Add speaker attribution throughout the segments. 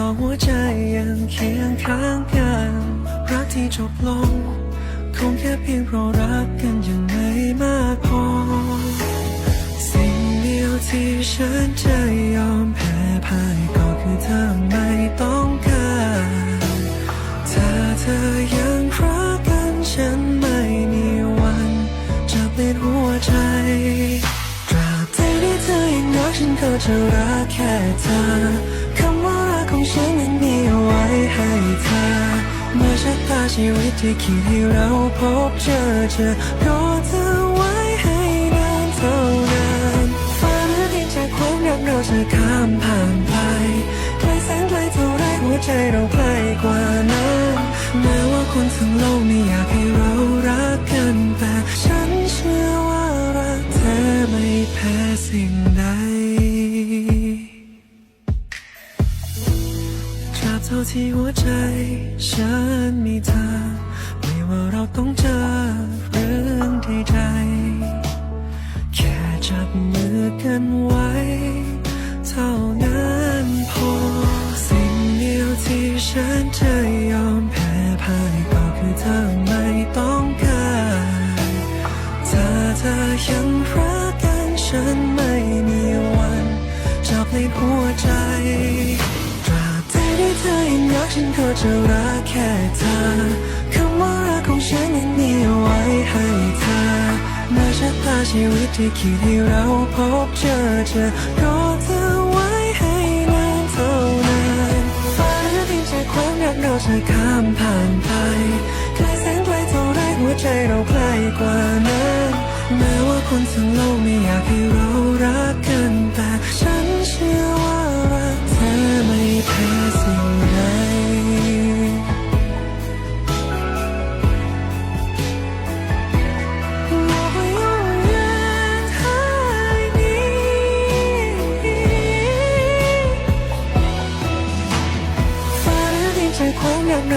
Speaker 1: สองหัวใจยังเคียงข้างกัน รักที่จบลง คงแค่เพียงเพราะรักกันยังไม่มากพอ สิ่งเดียวที่ฉันจะยอมแพ้พ่ายก็คือเธอไม่ต้องการถ้าเธอยังรักกันฉันไม่มีวันจะเปลี่ยนหัวใจตราบใดที่เธอยังรักฉันก็จะรักแค่เธอ ชีวิตที่คิดให้เราพบเจอจะรอเธอไว้ให้นานเท่านานฟ้าหรือดินจากความรักเราจะข้ามผ่านไปไกลแสนไกลเท่าไรหัวใจเราใกล้กว่านั้นแม้ว่าคนทั้งโลกไม่อยาก ที่หัวใจ ฉันมีเธอ ไม่ว่าเราต้องเจอเรื่องใดๆแค่จับมือกันไว้ เท่า จะรักแค่เธอคำว่ารักของฉันนั้นมีไว้ให้เธอเมื่อชะตาชีวิตที่คิดให้เราพบเจอจะรอเธอไว้ให้นานเท่านานฟ้าและดินจากความรักเราจะข้ามผ่านไปไกลแสนไกลเท่าไรหัวใจเราใกล้กว่านั้นแม้ว่าคนทั้งโลกไม่อยากให้เรารักกันแต่ฉันเชื่อ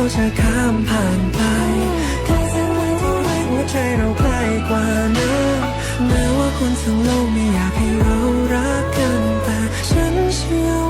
Speaker 1: ความรักเราจะข้ามผ่านไปใครสนไกลเท่าไรหัวใจเราใกล้กว่านั้นแม้ว่าคนทั้งโลกไม่อยากให้เรารักกันแต่ฉันเชื่อ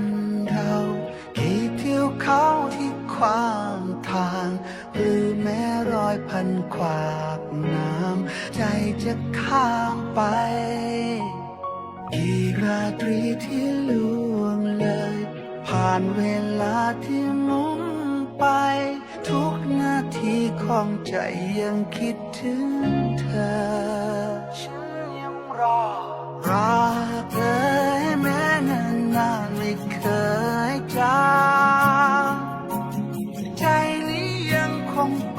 Speaker 2: เรากี่ทิวเขาที่ขวางทาง หรือแม้รอยพันขวากน้ำ ใจจะข้ามไปกี่ราตรีที่ล่วงเลย ผ่านเวลาที่หมุนไป ทุกนาทีของใจยังคิดถึงเธอ ฉันยังรอรักเธอ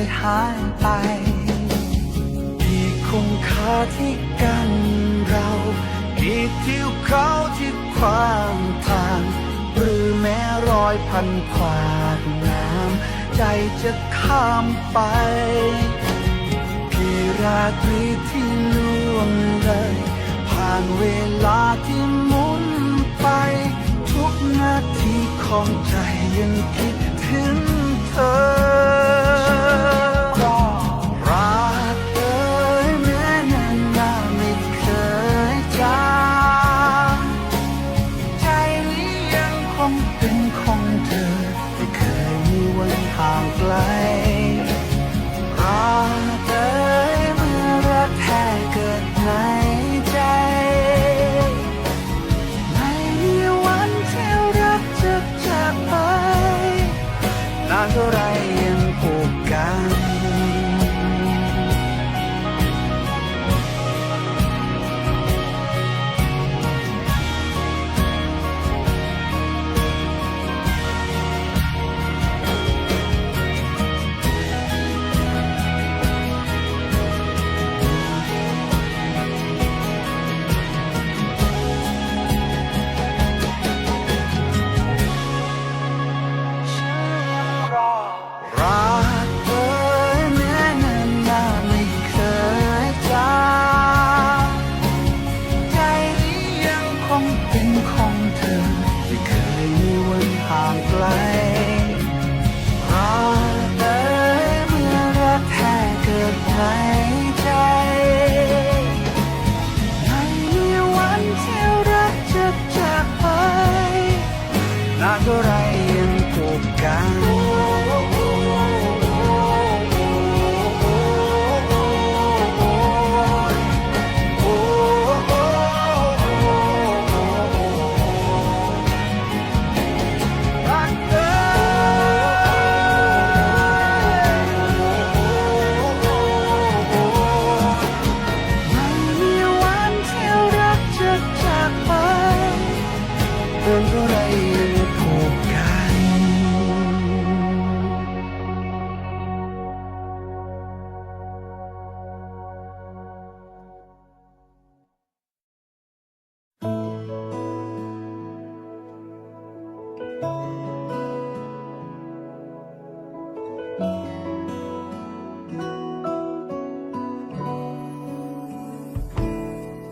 Speaker 2: ยหายไปมีคุณค่าที่กันเรามีทิวเขาที่ความทาง หรือแม้รอยพันขวาดน้ำใจจะข้ามไปพี่ราตรีที่ล่วงเลย ผ่านเวลาที่หมุนไป ทุกนาทีของใจยังคิดถึงเธอ น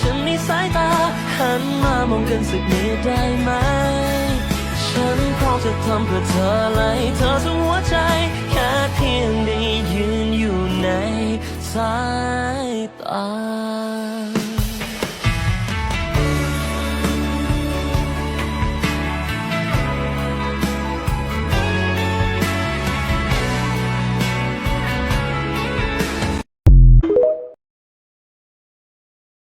Speaker 3: ฉันในสายตา หันมามองกันสักนิดได้ไหม ฉันพร้อมจะทำเพื่อเธอไละให้เธอทั้งหัวใจ แค่เพียงได้ยืนอยู่ในสายตา